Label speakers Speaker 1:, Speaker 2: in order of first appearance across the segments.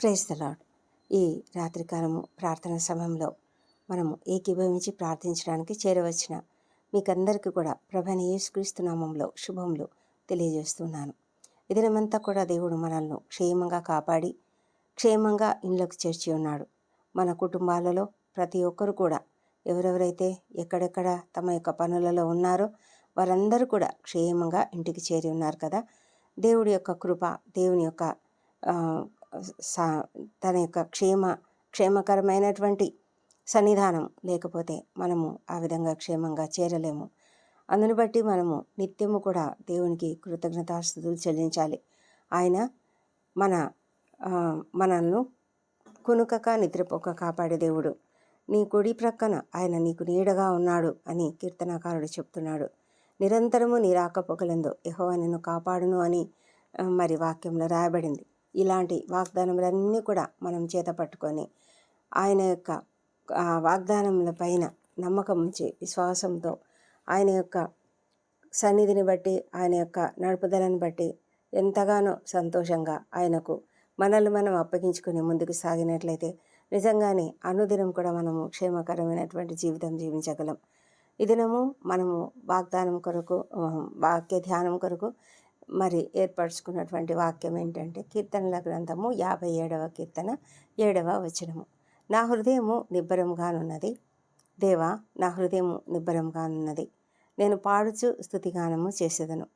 Speaker 1: Praise the lord ఈ రాత్రికాలము ప్రార్థన సమయంలో మనము ఏకీభవించి ప్రార్థించడానికి చేరవచ్చిన మీకందరికీ కూడా ప్రభని యేసుక్రీస్తు నామంలో శుభములు తెలియజేస్తున్నాను. ఈ దినమంతా కూడా దేవుడు మనల్ని క్షేమంగా కాపాడి క్షేమంగా ఇండ్లకు చేర్చి ఉన్నాడు. మన కుటుంబాలలో ప్రతి ఒక్కరు కూడా ఎవరెవరైతే ఎక్కడెక్కడ తమ యొక్క పనులలో ఉన్నారో వారందరూ కూడా క్షేమంగా ఇంటికి చేరి ఉన్నారు కదా. దేవుడి యొక్క కృప దేవుని యొక్క సా తన యొక్క క్షేమ క్షేమకరమైనటువంటి సన్నిధానం లేకపోతే మనము ఆ విధంగా క్షేమంగా చేరలేము. అందుని బట్టి మనము నిత్యము కూడా దేవునికి కృతజ్ఞతాస్థుతులు చెల్లించాలి. ఆయన మన మనల్ని కునుకక నిద్రపోక కాపాడే దేవుడు. నీ కుడి ప్రక్కన ఆయన నీకు నీడగా ఉన్నాడు అని కీర్తనాకారుడు చెప్తున్నాడు. నిరంతరము నీ రాకపోకలందు యెహోవా నిన్ను కాపాడును అని మరి వాక్యంలో రాయబడింది. ఇలాంటి వాగ్దానములన్నీ కూడా మనం చేత పట్టుకొని ఆయన యొక్క వాగ్దానముల పైన నమ్మకం ఉంచి విశ్వాసంతో ఆయన యొక్క సన్నిధిని బట్టి ఆయన యొక్క నడుపుదలను బట్టి ఎంతగానో సంతోషంగా ఆయనకు మనల్ని మనం అప్పగించుకుని ముందుకు సాగినట్లయితే నిజంగానే అనుదినం కూడా మనము క్షేమకరమైనటువంటి జీవితం జీవించగలం. ఈ దినము మనము వాగ్దానం కొరకు వాక్య ధ్యానం కొరకు మరి ఏర్పరచుకున్నటువంటి వాక్యం ఏంటంటే కీర్తనల గ్రంథము యాభై ఏడవ కీర్తన ఏడవ వచనము. నా హృదయము నిబ్బరంగానున్నది. దేవా నా హృదయము నిబ్బరంగానున్నది. నేను పాడుచు స్థుతిగానము చేసేదను.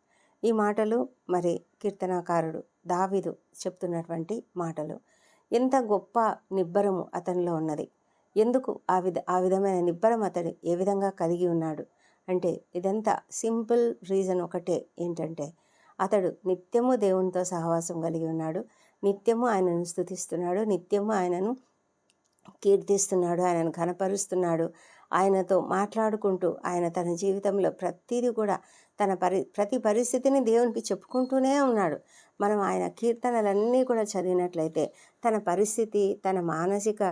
Speaker 1: ఈ మాటలు మరి కీర్తనాకారుడు దావిదు చెప్తున్నటువంటి మాటలు. ఎంత గొప్ప నిబ్బరము అతనిలో ఉన్నది. ఎందుకు ఆ విధ ఆ విధమైన నిబ్బరం అతడు ఏ విధంగా కలిగి ఉన్నాడు? అంటే ఇదంతా సింపుల్ రీజన్ ఒకటే ఏంటంటే అతడు నిత్యము దేవునితో సహవాసం కలిగి ఉన్నాడు. నిత్యము ఆయనను స్థుతిస్తున్నాడు నిత్యము ఆయనను కీర్తిస్తున్నాడు. ఆయనను ఘనపరుస్తున్నాడు. ఆయనతో మాట్లాడుకుంటూ ఆయన తన జీవితంలో ప్రతిదీ కూడా తన పరి ప్రతి పరిస్థితిని దేవునికి చెప్పుకుంటూనే ఉన్నాడు. మనం ఆయన కీర్తనలన్నీ కూడా చదివినట్లయితే తన పరిస్థితి తన మానసిక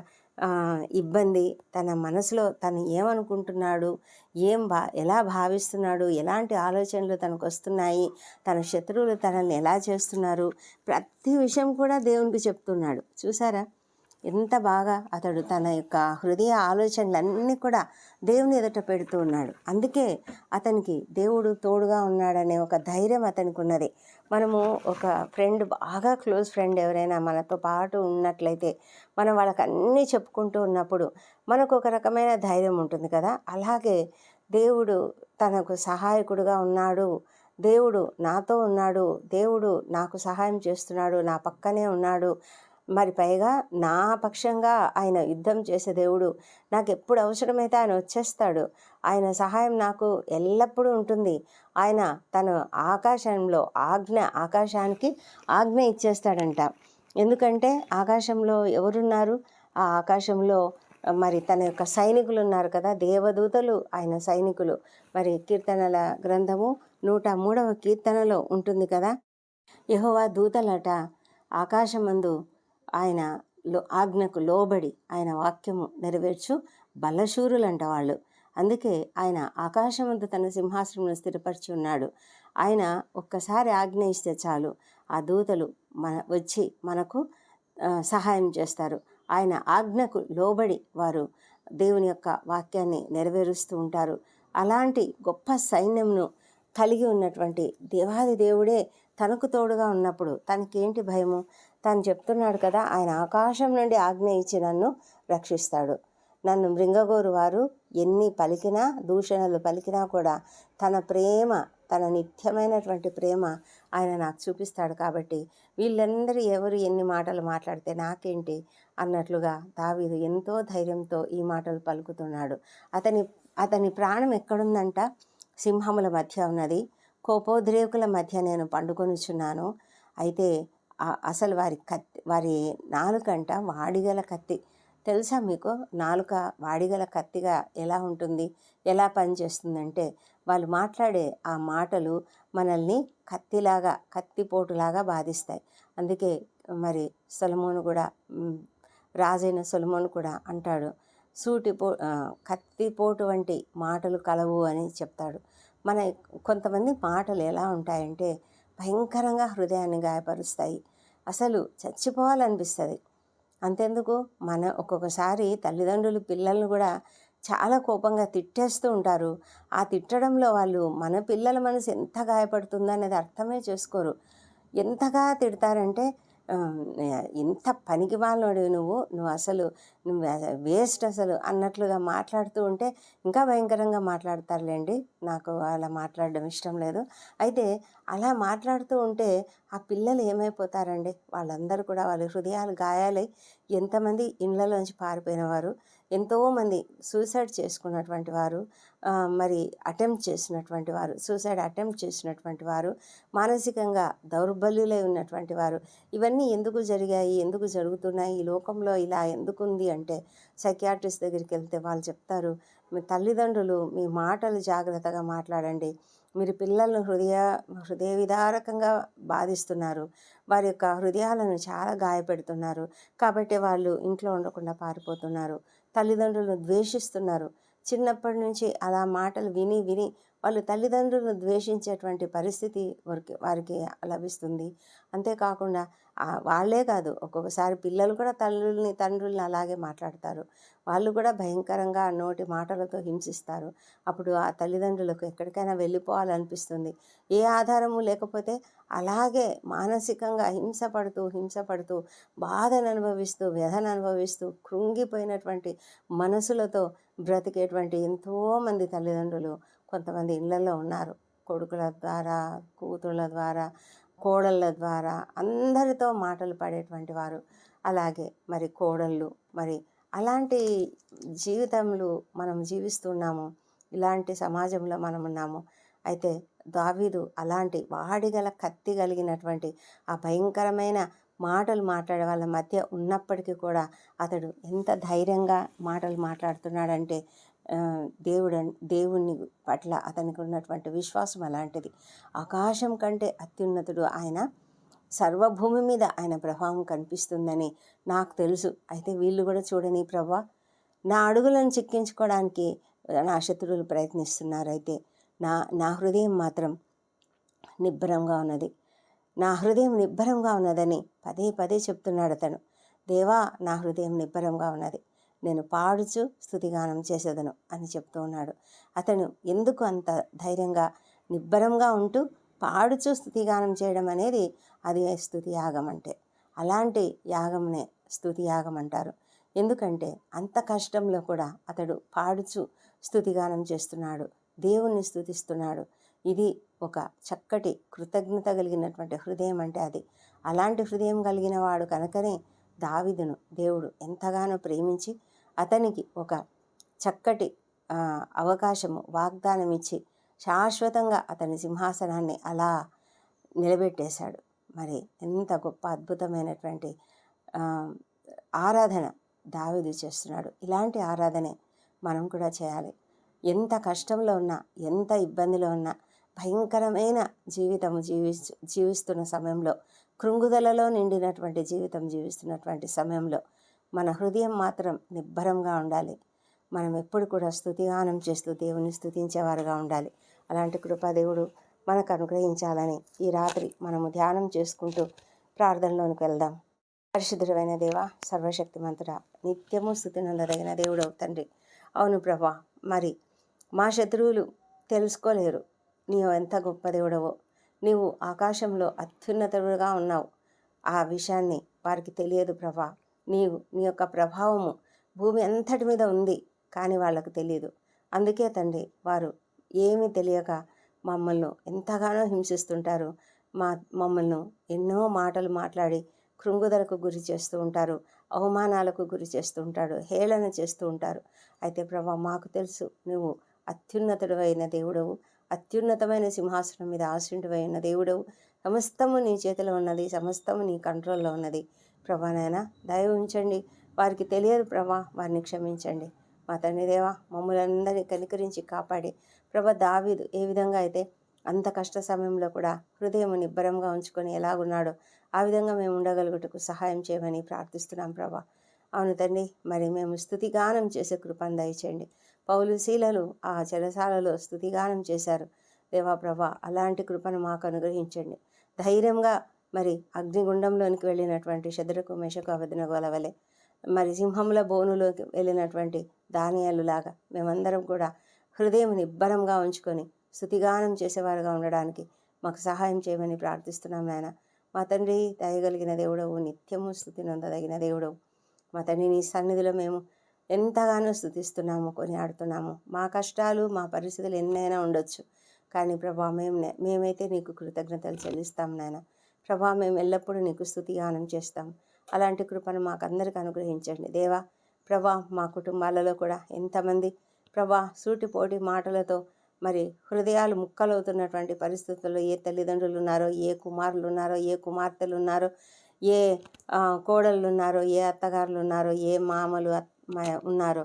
Speaker 1: ఇబ్బంది. తన మనసులో తను ఏమనుకుంటున్నాడు? ఏం భా ఎలా భావిస్తున్నాడు? ఎలాంటి ఆలోచనలు తనకు వస్తున్నాయి తన శత్రువులు తనని ఎలా చేస్తున్నారు? ప్రతి విషయం కూడా దేవునికి చెప్తున్నాడు. చూసారా? ఎంత బాగా అతడు తన యొక్క హృదయ ఆలోచనలన్నీ కూడా దేవుని ఎదుట పెడుతూ ఉన్నాడు. అందుకే అతనికి దేవుడు తోడుగా ఉన్నాడనే ఒక ధైర్యం అతనికి ఉన్నది మనము ఒక ఫ్రెండ్ బాగా క్లోజ్ ఫ్రెండ్ ఎవరైనా మనతో పాటు ఉన్నట్లయితే మనం వాళ్ళకి అన్నీ చెప్పుకుంటూ ఉన్నప్పుడు మనకు ఒక రకమైన ధైర్యం ఉంటుంది కదా. అలాగే దేవుడు తనకు సహాయకుడుగా ఉన్నాడు దేవుడు నాతో ఉన్నాడు దేవుడు నాకు సహాయం చేస్తున్నాడు నా పక్కనే ఉన్నాడు మరి పైగా నా పక్షంగా ఆయన యుద్ధం చేసే దేవుడు. నాకు ఎప్పుడు అవసరమైతే ఆయన వచ్చేస్తాడు. ఆయన సహాయం నాకు ఎల్లప్పుడూ ఉంటుంది. ఆయన తను ఆకాశంలో ఆజ్ఞ ఆకాశానికి ఆజ్ఞ ఇచ్చేస్తాడంట. ఎందుకంటే ఆకాశంలో ఎవరున్నారు? ఆ ఆకాశంలో మరి తన యొక్క సైనికులు ఉన్నారు కదా. దేవదూతలు ఆయన సైనికులు. మరి కీర్తనల గ్రంథము నూట మూడవ కీర్తనలో ఉంటుంది కదా. యహోవా దూతలట ఆకాశమందు ఆయన లో ఆజ్ఞకు లోబడి ఆయన వాక్యము నెరవేర్చు బలశూరులంట వాళ్ళు. అందుకే ఆయన ఆకాశమంతా తన సింహాసనంలో స్థిరపరిచి ఉన్నాడు. ఆయన ఒక్కసారి ఆజ్ఞ ఇస్తే చాలు ఆ దూతలు మన వచ్చి మనకు సహాయం చేస్తారు. ఆయన ఆజ్ఞకు లోబడి వారు దేవుని యొక్క వాక్యాన్ని నెరవేరుస్తూ ఉంటారు. అలాంటి గొప్ప సైన్యంను కలిగి ఉన్నటువంటి దేవాది దేవుడే తనకు తోడుగా ఉన్నప్పుడు తనకేంటి భయము? తను చెప్తున్నాడు కదా ఆయన ఆకాశం నుండి ఆజ్ఞ ఇచ్చి నన్ను రక్షిస్తాడు. నన్ను మృంగగోరు వారు ఎన్ని పలికినా దూషణలు పలికినా కూడా తన ప్రేమ తన నిత్యమైనటువంటి ప్రేమ ఆయన నాకు చూపిస్తాడు కాబట్టి వీళ్ళందరూ ఎవరు ఎన్ని మాటలు మాట్లాడితే నాకేంటి అన్నట్లుగా దావీదు ఎంతో ధైర్యంతో ఈ మాటలు పలుకుతున్నాడు. అతని అతని ప్రాణం ఎక్కడుందంట? సింహముల మధ్య ఉన్నది. కోపోద్రేకుల మధ్య నేను పండుకొనుచున్నాను. అయితే అసలు వారి కత్తి వారి నాలుకంట వాడిగల కత్తి. తెలుసా మీకు? నాలుక వాడిగల కత్తిగా ఎలా ఉంటుంది? ఎలా పనిచేస్తుందంటే వాళ్ళు మాట్లాడే ఆ మాటలు మనల్ని కత్తిలాగా కత్తిపోటులాగా బాధిస్తాయి. అందుకే మరి సొలమోను కూడా రాజైన సొలమోను కూడా అంటాడు సూటిపో కత్తిపోటు వంటి మాటలు కలవు అని చెప్తాడు. మన కొంతమంది మాటలు ఎలా ఉంటాయంటే భయంకరంగా హృదయాన్ని గాయపరుస్తాయి. అసలు చచ్చిపోవాలనిపిస్తుంది. అంతెందుకు? మన ఒక్కొక్కసారి తల్లిదండ్రులు పిల్లల్ని కూడా చాలా కోపంగా తిట్టేస్తూ ఉంటారు. ఆ తిట్టడంలో వాళ్ళు మన పిల్లల మనసు ఎంత గాయపడుతుందో అనేది అర్థమే చేసుకోరు. ఎంతగా తిడతారంటే ఇంత పనికి వాళ్ళు నువ్వు నువ్వు అసలు నువ్వు వేస్ట్ అసలు అన్నట్లుగా మాట్లాడుతూ ఉంటే ఇంకా భయంకరంగా మాట్లాడతారులేండి. నాకు అలా మాట్లాడడం ఇష్టం లేదు. అయితే అలా మాట్లాడుతూ ఉంటే ఆ పిల్లలు ఏమైపోతారండి? వాళ్ళందరూ కూడా వాళ్ళ హృదయాలు గాయాలై ఎంతమంది ఇళ్ళలోంచి పారిపోయిన వారు? ఎంతోమంది సూసైడ్ చేసుకున్నటువంటి వారు మరి అటెంప్ట్ చేసినటువంటి వారు సూసైడ్ అటెంప్ట్ చేసినటువంటి వారు మానసికంగా దౌర్బల్యులై ఉన్నటువంటి వారు ఇవన్నీ ఎందుకు జరిగాయి ఎందుకు జరుగుతున్నాయి ఈ లోకంలో ఇలా ఎందుకుంది అంటే సైకియాట్రిస్ట్ దగ్గరికి వెళ్తే వాళ్ళు చెప్తారు మీ తల్లిదండ్రులు మీ మాటలు జాగ్రత్తగా మాట్లాడండి. మీరు పిల్లలను హృదయ హృదయ విదారకంగా బాధిస్తున్నారు. వారి యొక్క హృదయాలను చాలా గాయపెడుతున్నారు. కాబట్టి వాళ్ళు ఇంట్లో ఉండకుండా పారిపోతున్నారు. తల్లిదండ్రులను ద్వేషిస్తున్నారు. చిన్నప్పటి నుంచి అలా మాటలు విని విని వాళ్ళు తల్లిదండ్రులను ద్వేషించేటువంటి పరిస్థితి వారికి వారికి లభిస్తుంది. అంతేకాకుండా వాళ్ళే కాదు ఒక్కొక్కసారి పిల్లలు కూడా తల్లుల్ని తండ్రుల్ని అలాగే మాట్లాడతారు. వాళ్ళు కూడా భయంకరంగా నోటి మాటలతో హింసిస్తారు. అప్పుడు ఆ తల్లిదండ్రులకు ఎక్కడికైనా వెళ్ళిపోవాలనిపిస్తుంది. ఏ ఆధారము లేకపోతే అలాగే మానసికంగా హింసపడుతూ హింసపడుతూ బాధను అనుభవిస్తూ వ్యధను అనుభవిస్తూ కృంగిపోయినటువంటి మనసులతో బ్రతికేటువంటి ఎంతోమంది తల్లిదండ్రులు కొంతమంది ఇళ్ళలో ఉన్నారు. కొడుకుల ద్వారా కూతుళ్ళ ద్వారా కోడళ్ళ ద్వారా అందరితో మాటలు పడేటువంటి వారు. అలాగే మరి కోడళ్ళు మరి అలాంటి జీవితంలో మనం జీవిస్తున్నాము. ఇలాంటి సమాజంలో మనం ఉన్నాము. అయితే దావీదు అలాంటి వాడిగల కత్తి కలిగినటువంటి ఆ భయంకరమైన మాటలు మాట్లాడే వాళ్ళ మధ్య ఉన్నప్పటికీ కూడా అతడు ఎంత ధైర్యంగా మాటలు మాట్లాడుతున్నాడంటే దేవుడు దేవుని పట్ల అతనికి ఉన్నటువంటి విశ్వాసం అలాంటిది. ఆకాశం కంటే అత్యున్నతుడు ఆయన సర్వభూమి మీద ఆయన ప్రభావం కనిపిస్తుందని నాకు తెలుసు. అయితే వీళ్ళు కూడా చూడని ప్రభా నా అడుగులను చిక్కించుకోవడానికి నా శత్రువులు ప్రయత్నిస్తున్నారు. అయితే నా నా హృదయం మాత్రం నిబ్బరంగా ఉన్నది. నా హృదయం నిబ్బరంగా ఉన్నదని పదే పదే చెప్తున్నాడు అతను. దేవా నా హృదయం నిబ్బరంగా ఉన్నది. నేను పాడుచు స్థుతిగానం చేసేదను అని చెప్తూ ఉన్నాడు. అతను ఎందుకు అంత ధైర్యంగా నిబ్బరంగా ఉంటూ పాడుచు స్థుతిగానం చేయడం అనేది అది స్థుతి యాగం అంటే? అలాంటి యాగంనే స్థుతి యాగం అంటారు. ఎందుకంటే అంత కష్టంలో కూడా అతడు పాడుచు స్థుతిగానం చేస్తున్నాడు. దేవుణ్ణి స్థుతిస్తున్నాడు. ఇది ఒక చక్కటి కృతజ్ఞత కలిగినటువంటి హృదయం అంటే అది. అలాంటి హృదయం కలిగిన వాడు కనుకనే దావిదును దేవుడు ఎంతగానో ప్రేమించి అతనికి ఒక చక్కటి అవకాశము వాగ్దానం ఇచ్చి శాశ్వతంగా అతని సింహాసనాన్ని అలా నిలబెట్టేశాడు. మరి ఎంత గొప్ప అద్భుతమైనటువంటి ఆరాధన దావిదు చేస్తున్నాడు. ఇలాంటి ఆరాధనే మనం కూడా చేయాలి. ఎంత కష్టంలో ఉన్నా ఎంత ఇబ్బందిలో ఉన్నా భయంకరమైన జీవితం జీవిస్తు జీవిస్తున్న సమయంలో కృంగుదలలో నిండినటువంటి జీవితం జీవిస్తున్నటువంటి సమయంలో మన హృదయం మాత్రం నిబ్బరంగా ఉండాలి. మనం ఎప్పుడు కూడా స్థుతిగానం చేస్తూ దేవుని స్థుతించేవారుగా ఉండాలి. అలాంటి కృపాదేవుడు మనకు అనుగ్రహించాలని ఈ రాత్రి మనము ధ్యానం చేసుకుంటూ ప్రార్థనలోనికి వెళ్దాం. పరిశుద్ధుడైన దేవ సర్వశక్తిమంతుడ నిత్యము స్థుతి నందదగిన దేవుడు తండ్రి. అవును ప్రభా మరి మా శత్రువులు తెలుసుకోలేరు. నీవు ఎంత గొప్ప దేవుడవో. నీవు ఆకాశంలో అత్యున్నతుడుగా ఉన్నావు. ఆ విషయాన్ని వారికి తెలియదు ప్రభా. నీవు నీ యొక్క ప్రభావము భూమి అంతటి మీద ఉంది కానీ వాళ్ళకు తెలియదు అందుకే తండ్రి వారు ఏమీ తెలియక మమ్మల్ని ఎంతగానో హింసిస్తుంటారు. మా మమ్మల్ని ఎన్నో మాటలు మాట్లాడి కృంగుదలకు గురి చేస్తూ ఉంటారు. అవమానాలకు గురి చేస్తూ ఉంటాడు హేళన చేస్తూ ఉంటారు. అయితే ప్రభా మాకు తెలుసు నువ్వు అత్యున్నతుడు అయిన దేవుడవు. అత్యున్నతమైన సింహాసనం మీద ఆశ్రుంటువైన దేవుడవు సమస్తము నీ చేతిలో ఉన్నది సమస్తము నీ కంట్రోల్లో ఉన్నది. ప్రభా నాయన దయ ఉంచండి. వారికి తెలియదు ప్రభా వారిని క్షమించండి. మా తండ్రి దేవా మమ్మల్ని అందరినీ కనికరించి కాపాడి. ప్రభ దావీదు ఏ విధంగా అయితే అంత కష్ట సమయంలో కూడా హృదయం నిబ్బరంగా ఉంచుకొని ఎలాగున్నాడో ఆ విధంగా మేము ఉండగలుగుటకు సహాయం చేయమని ప్రార్థిస్తున్నాం ప్రభా. అవును తండ్రి మరి మేము స్థుతిగానం చేసే కృపను దయచేయండి. పౌలు శీలలు ఆ చెరసాలలో స్థుతిగానం చేశారు. దేవా ప్రభా అలాంటి కృపను మాకు అనుగ్రహించండి. ధైర్యంగా మరి అగ్నిగుండంలోనికి వెళ్ళినటువంటి శద్రకు మెషకు అవదినగోల వలె మరి సింహముల బోనులోకి వెళ్ళినటువంటి దానియాలులాగా మేమందరం కూడా హృదయం నిబ్బరంగా ఉంచుకొని స్థుతిగానం చేసేవారుగా ఉండడానికి మాకు సహాయం చేయమని ప్రార్థిస్తున్నాం నాయన. మా తండ్రి దయగలిగిన దేవుడవు నిత్యము స్థుతి నొందదగిన దేవుడవు. మా తండ్రి నీ సన్నిధిలో మేము ఎంతగానో స్థుతిస్తున్నాము కొనియాడుతున్నాము. మా కష్టాలు మా పరిస్థితులు ఎన్నైనా ఉండొచ్చు. కానీ ప్రభా మేము మేమైతే నీకు కృతజ్ఞతలు చెల్లిస్తాం నాయన. ప్రభా మేము ఎల్లప్పుడూ నీకు స్థుతిగానం చేస్తాం. అలాంటి కృపను మాకందరికి అనుగ్రహించండి. దేవా ప్రభా మా కుటుంబాలలో కూడా ఎంతమంది ప్రభా సూటిపోటి మాటలతో మరి హృదయాలు ముక్కలవుతున్నటువంటి పరిస్థితుల్లో ఏ తల్లిదండ్రులు ఉన్నారో ఏ కుమారులు ఉన్నారో ఏ కుమార్తెలు ఉన్నారో ఏ కోడళ్ళు ఉన్నారో ఏ అత్తగారులు ఉన్నారో ఏ మామలు ఉన్నారు.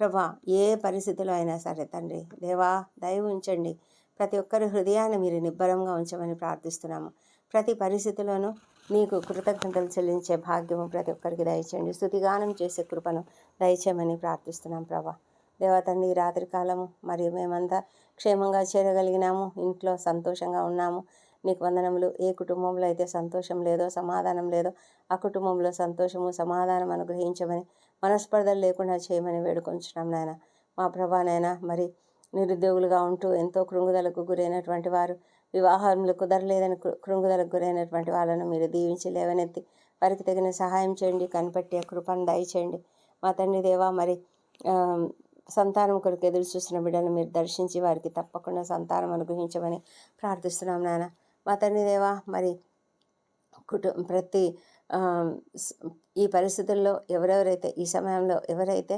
Speaker 1: ప్రభా ఏ పరిస్థితిలో అయినా సరే తండ్రి దేవా దయ ఉంచండి. ప్రతి ఒక్కరి హృదయాన్ని మీరు నిబ్బరంగా ఉంచమని ప్రార్థిస్తున్నాము. ప్రతి పరిస్థితిలోనూ నీకు కృతజ్ఞతలు చెల్లించే భాగ్యము ప్రతి ఒక్కరికి దయచేయండి. స్థుతిగానం చేసే కృపను దయచేయమని ప్రార్థిస్తున్నాం ప్రభా. దేవతండి రాత్రికాలము మరియు మేమంతా క్షేమంగా చేరగలిగినాము ఇంట్లో సంతోషంగా ఉన్నాము. నీకు వందనములు. ఏ కుటుంబంలో అయితే సంతోషం లేదో సమాధానం లేదో ఆ కుటుంబంలో సంతోషము సమాధానం అనుగ్రహించమని మనస్పర్ధలు లేకుండా చేయమని వేడుకొంచున్నాం నాయన. మా ప్రభానైనా మరి నిరుద్యోగులుగా ఉంటూ ఎంతో కృంగుదలకు గురైనటువంటి వారు వివాహములు కుదరలేదని కృంగుదలకు గురైనటువంటి వాళ్ళను మీరు దీవించి లేవనెత్తి వారికి తగిన సహాయం చేయండి కనిపెట్టి కృపను దయచేయండి. మా తండ్రి దేవా మరి సంతానం కొరకు ఎదురు చూసిన బిడ్డను మీరు దర్శించి వారికి తప్పకుండా సంతానం అనుగ్రహించమని ప్రార్థిస్తున్నాం నాన్న మా తండ్రి దేవా మరి కుటు ప్రతి ఈ పరిస్థితుల్లో ఎవరెవరైతే ఈ సమయంలో ఎవరైతే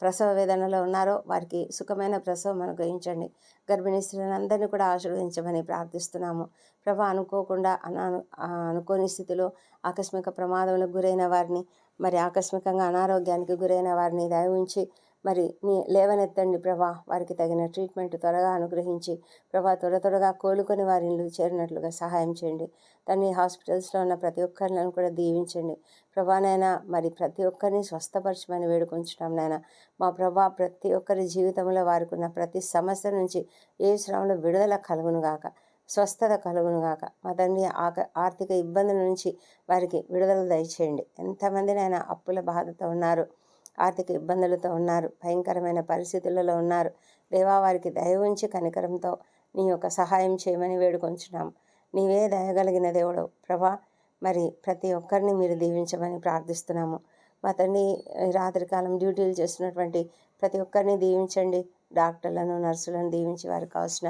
Speaker 1: ప్రసవ వేదనలో ఉన్నారో వారికి సుఖమైన ప్రసవం అనుగ్రహించండి. గర్భిణీ స్త్రీలందరినీ కూడా ఆశీర్వదించమని ప్రార్థిస్తున్నాము. ప్రభ అనుకోకుండా అనాను అనుకోని స్థితిలో ఆకస్మిక ప్రమాదంలో గురైన వారిని మరి ఆకస్మికంగా అనారోగ్యానికి గురైన వారిని దయ ఉంచి మరి నీ లేవనెత్తండి ప్రభా. వారికి తగిన ట్రీట్మెంట్ త్వరగా అనుగ్రహించి ప్రభా త్వర త్వరగా కోలుకొని వారి ఇల్లు చేరినట్లుగా సహాయం చేయండి. తన్ని హాస్పిటల్స్లో ఉన్న ప్రతి ఒక్కరిని కూడా దీవించండి. ప్రభానైనా మరి ప్రతి ఒక్కరిని స్వస్థపరచమని వేడుకొంచున్నాం నాయన. మా ప్రభా ప్రతి ఒక్కరి జీవితంలో వారికి ఉన్న ప్రతి సమస్య నుంచి ఏ శ్రమంలో విడుదల కలుగునుగాక స్వస్థత కలుగునుగాక మా తండ్రి ఆక ఆర్థిక ఇబ్బందుల నుంచి వారికి విడుదల దయచేయండి. ఎంతమందినైనా అప్పుల బాధతో ఉన్నారు. ఆర్థిక ఇబ్బందులతో ఉన్నారు భయంకరమైన పరిస్థితులలో ఉన్నారు. దేవా వారికి దయ ఉంచి కనికరంతో నీ యొక్క సహాయం చేయమని వేడుకొంచున్నాం. నీవే దయగలిగిన దేవుడు ప్రభా. మరి ప్రతి ఒక్కరిని మీరు దీవించమని ప్రార్థిస్తున్నాము. మా తండ్రి రాత్రికాలం డ్యూటీలు చేస్తున్నటువంటి ప్రతి ఒక్కరిని దీవించండి. డాక్టర్లను నర్సులను దీవించి వారికి కావాల్సిన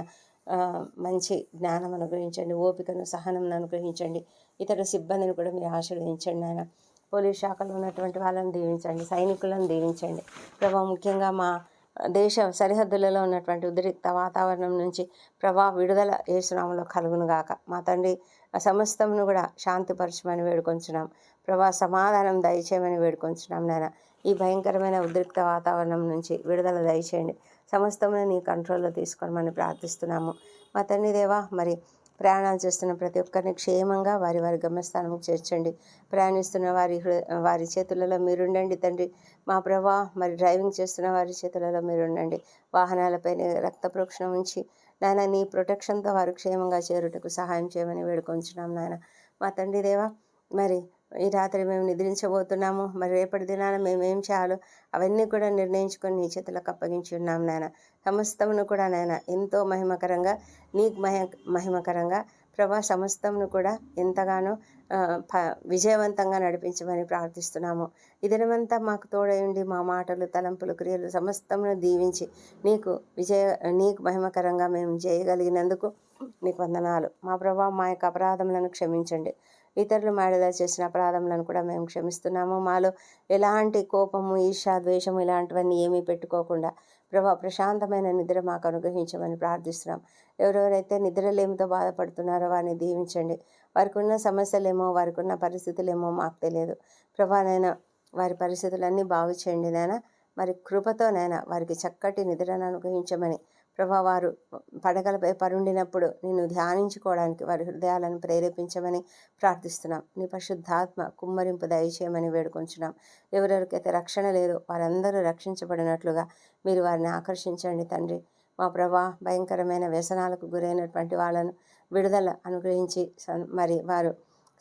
Speaker 1: మంచి జ్ఞానం అనుగ్రహించండి. ఓపికను సహనం అనుగ్రహించండి. ఇతర సిబ్బందిని కూడా మీరు ఆశీర్వదించండి నాయన. పోలీస్ శాఖలో ఉన్నటువంటి వాళ్ళని దీవించండి సైనికులను దీవించండి. ప్రభా ముఖ్యంగా మా దేశ సరిహద్దులలో ఉన్నటువంటి ఉద్రిక్త వాతావరణం నుంచి ప్రభా విడుదల ఏసునామంలో కలుగును గాక. మా తండ్రి సమస్తమును కూడా శాంతిపరచమని వేడుకొంచున్నాం. ప్రభా సమాధానం దయచేయమని వేడుకొంచున్నాం నాయన. ఈ భయంకరమైన ఉద్రిక్త వాతావరణం నుంచి విడుదల దయచేయండి. సమస్తమును నీ కంట్రోల్లో తీసుకోమని ప్రార్థిస్తున్నాము. మా తండ్రి దేవా మరి ప్రయాణాలు చేస్తున్న ప్రతి ఒక్కరిని క్షేమంగా వారి వారి గమ్యస్థానంకు చేర్చండి. ప్రయాణిస్తున్న వారి వారి చేతులలో మీరుండండి తండ్రి. మా ప్రభా మరి డ్రైవింగ్ చేస్తున్న వారి చేతులలో మీరుండండి. వాహనాలపై రక్త ప్రోక్షణ ఉంచి నాయన నీ ప్రొటెక్షన్తో వారు క్షేమంగా చేరుటకు సహాయం చేయమని వేడుకొంచున్నాం నాయన. మా తండ్రి దేవా మరి ఈ రాత్రి మేము నిద్రించబోతున్నాము. మరి రేపటి దినాన మేము ఏం చేయాలో అవన్నీ కూడా నిర్ణయించుకొని నీ చేతులకు అప్పగించి ఉన్నాం నాయన. సమస్తమును కూడా నాయన ఎంతో మహిమకరంగా నీకు మహి మహిమకరంగా ప్రభా సమస్తమును కూడా ఎంతగానో విజయవంతంగా నడిపించమని ప్రార్థిస్తున్నాము. ఇదనమంతా మాకు తోడయండి మా మాటలు తలంపులు క్రియలు సమస్తమును దీవించి నీకు విజయ నీకు మహిమకరంగా మేము చేయగలిగినందుకు నీకు వందనాలు. మా ప్రభా మా యొక్క అపరాధములను క్షమించండి. ఇతరులు మాడదా చేసిన అపరాధములను కూడా మేము క్షమిస్తున్నాము. మాలో ఎలాంటి కోపము ఈర్ష ద్వేషము ఇలాంటివన్నీ ఏమీ పెట్టుకోకుండా ప్రభా ప్రశాంతమైన నిద్ర మాకు అనుగ్రహించమని ప్రార్థిస్తున్నాం. ఎవరెవరైతే నిద్రలేమితో బాధపడుతున్నారో వారిని దీవించండి. వారికి ఉన్న సమస్యలేమో వారికి ఉన్న పరిస్థితులేమో మాకు తెలియదు. ప్రభానైనా వారి పరిస్థితులన్నీ బాగు చేయండి నాయన. మరి కృపతోనైనా వారికి చక్కటి నిద్రను అనుగ్రహించమని ప్రభా వారు పడగలపై పరుండినప్పుడు నిన్ను ధ్యానించుకోవడానికి వారి హృదయాలను ప్రేరేపించమని ప్రార్థిస్తున్నాం. నీ పరిశుద్ధాత్మ కుమ్మరింపు దయచేయమని వేడుకొంచున్నాం. ఎవరెవరికైతే రక్షణ లేదో వారందరూ రక్షించబడినట్లుగా మీరు వారిని ఆకర్షించండి తండ్రి. మా ప్రభా భయంకరమైన వ్యసనాలకు గురైనటువంటి వాళ్ళను విడుదల అనుగ్రహించి మరి వారు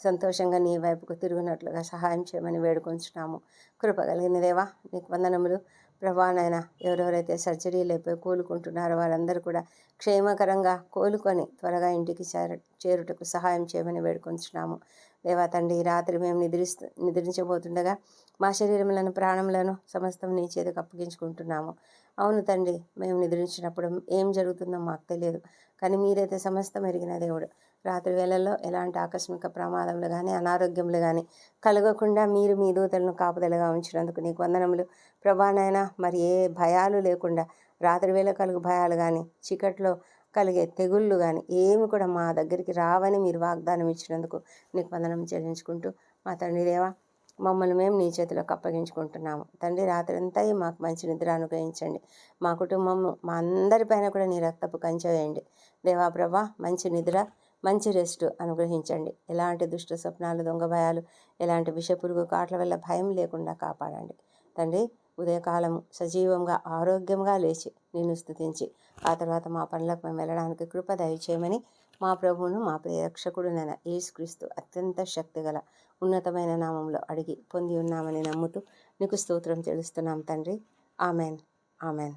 Speaker 1: సంతోషంగా నీ వైపుకు తిరుగునట్లుగా సహాయం చేయమని వేడుకొంచున్నాము. కృపగలిగినదేవా దేవా నీకు వందనములు. ప్రభానైనా ఎవరెవరైతే సర్జరీలు అయిపోయి కోలుకుంటున్నారో వారందరూ కూడా క్షేమకరంగా కోలుకొని త్వరగా ఇంటికి చేర చేరుటకు సహాయం చేయమని వేడుకొంచున్నాము. దేవా తండ్రి రాత్రి మేము నిద్రిస్తూ నిద్రించబోతుండగా మా శరీరములను ప్రాణములను సమస్తం నీ చేతికి అప్పగించుకుంటున్నాము. అవును తండ్రి మేము నిద్రించినప్పుడు ఏం జరుగుతుందో మాకు తెలియదు. కానీ మీరైతే సమస్తం ఎరిగిన దేవుడు. రాత్రి వేళల్లో ఎలాంటి ఆకస్మిక ప్రమాదములు కానీ అనారోగ్యములు కానీ కలగకుండా మీరు మీ దూతలను కాపుదలగా ఉంచినందుకు నీకు వందనములు. ప్రభానైనా మరి ఏ భయాలు లేకుండా రాత్రి వేళ కలుగు భయాలు కానీ చీకట్లో కలిగే తెగుళ్ళు కానీ ఏమి కూడా మా దగ్గరికి రావని మీరు వాగ్దానం ఇచ్చినందుకు నీకు వందనం చెల్లించుకుంటూ మా తండ్రి దేవా మమ్మల్ని మేము నీ చేతిలోకి అప్పగించుకుంటున్నాము. తండ్రి రాత్రంతా మాకు మంచి నిద్ర అనుగ్రహించండి. మా కుటుంబం మా అందరిపైన కూడా నీ రక్తపు కంచె వేయండి. దేవా ప్రభా మంచి నిద్ర మంచి రెస్ట్ అనుగ్రహించండి. ఎలాంటి దుష్ట స్వప్నాలు దొంగ భయాలు ఎలాంటి విషపురుగు కాట్ల వల్ల భయం లేకుండా కాపాడండి. తండ్రి ఉదయకాలము సజీవంగా ఆరోగ్యంగా లేచి నిన్ను స్థుతించి ఆ తర్వాత మా పనులకు మేము వెళ్ళడానికి కృప దయచేయమని మా ప్రభువును మా ప్రియ రక్షకుడునైన యేసుక్రీస్తు అత్యంత శక్తిగల ఉన్నతమైన నామంలో అడిగి పొంది ఉన్నామని నమ్ముతూ నీకు స్తోత్రం చెల్లిస్తున్నాం తండ్రి. ఆమెన్. ఆమెన్.